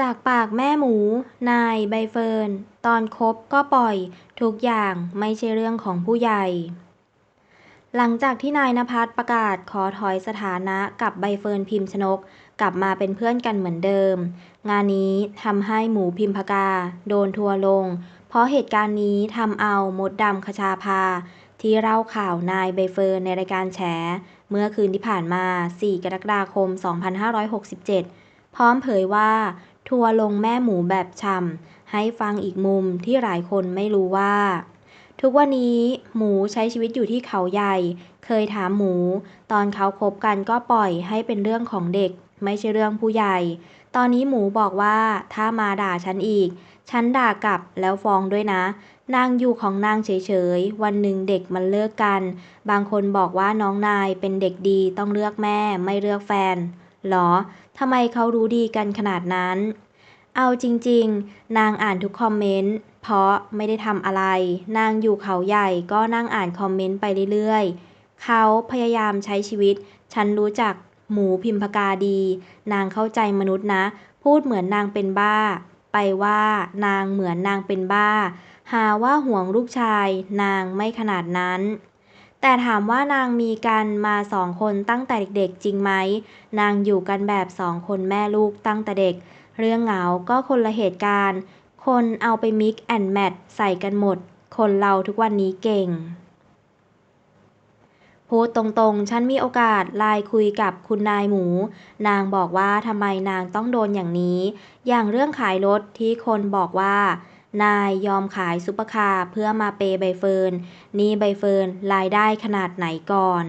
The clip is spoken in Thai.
จากปากแม่หมู นาย ใบเฟิร์น ตอนคบก็ปล่อย ทุกอย่างไม่ใช่เรื่องของผู้ใหญ่ หลังจากที่นายณภัสประกาศขอถอยสถานะกับใบเฟิร์นพิมพ์ชนก กลับมาเป็นเพื่อนกันเหมือนเดิม งานนี้ทำให้หมูพิมพกา โดนทัวร์ลง เพราะเหตุการณ์นี้ทำเอามดดำคชาภา ที่เล่าข่าวนายใบเฟิร์นในรายการแฉ เมื่อคืนที่ผ่านมา 4 กรกฎาคม 2567พร้อมเผยว่า ทัวลงแม่หมูแบบฉ่ำให้ฟังอีกมุมที่หลายคนไม่รู้ว่า ทุกวันนี้หมูใช้ชีวิตอยู่ที่เขาใหญ่ เคยถามหมู ตอนเขาคบกันก็ปล่อยให้เป็นเรื่องของเด็ก ไม่ใช่เรื่องผู้ใหญ่ ตอนนี้หมูบอกว่าถ้ามาด่าฉันอีก ฉันด่ากลับแล้วฟ้องด้วยนะนางอยู่ของนางเฉยๆ วันหนึ่งเด็กมันเลิกกัน บางคนบอกว่าน้องนายเป็นเด็กดีต้องเลือกแม่ไม่เลือกแฟน หรอ ทำไมเขารู้ดีกันขนาดนั้น เอาจริงๆ นางอ่านทุกคอมเมนต์ เพราะไม่ได้ทำอะไร นางอยู่เขาใหญ่ก็นั่งอ่านคอมเมนต์ไปเรื่อยๆ เขาพยายามใช้ชีวิต ฉันรู้จักหมูพิมพกาดี นางเข้าใจมนุษย์นะ พูดเหมือนนางเป็นบ้า ไปว่านางเหมือนนางเป็นบ้า หาว่าห่วงลูกชาย นางไม่ขนาดนั้น แต่ถามว่านางมีกันมาสองคนตั้งแต่เด็กๆ จริงไหม นางอยู่กันแบบสองคนแม่ลูกตั้งแต่เด็ก เรื่องเหงาก็คนละเหตุการณ์ คนเอาไปมิกแอนแมทใส่กันหมด คนเราทุกวันนี้เก่ง พูดตรงๆ ฉันมีโอกาสไลน์คุยกับคุณนายหมู นางบอกว่าทำไมนางต้องโดนอย่างนี้ อย่างเรื่องขายรถที่คนบอกว่า นายยอมขายซุปเปอร์คาร์เพื่อมาเปย์ใบเฟิร์น นี่ใบเฟิร์นรายได้ขนาดไหนก่อน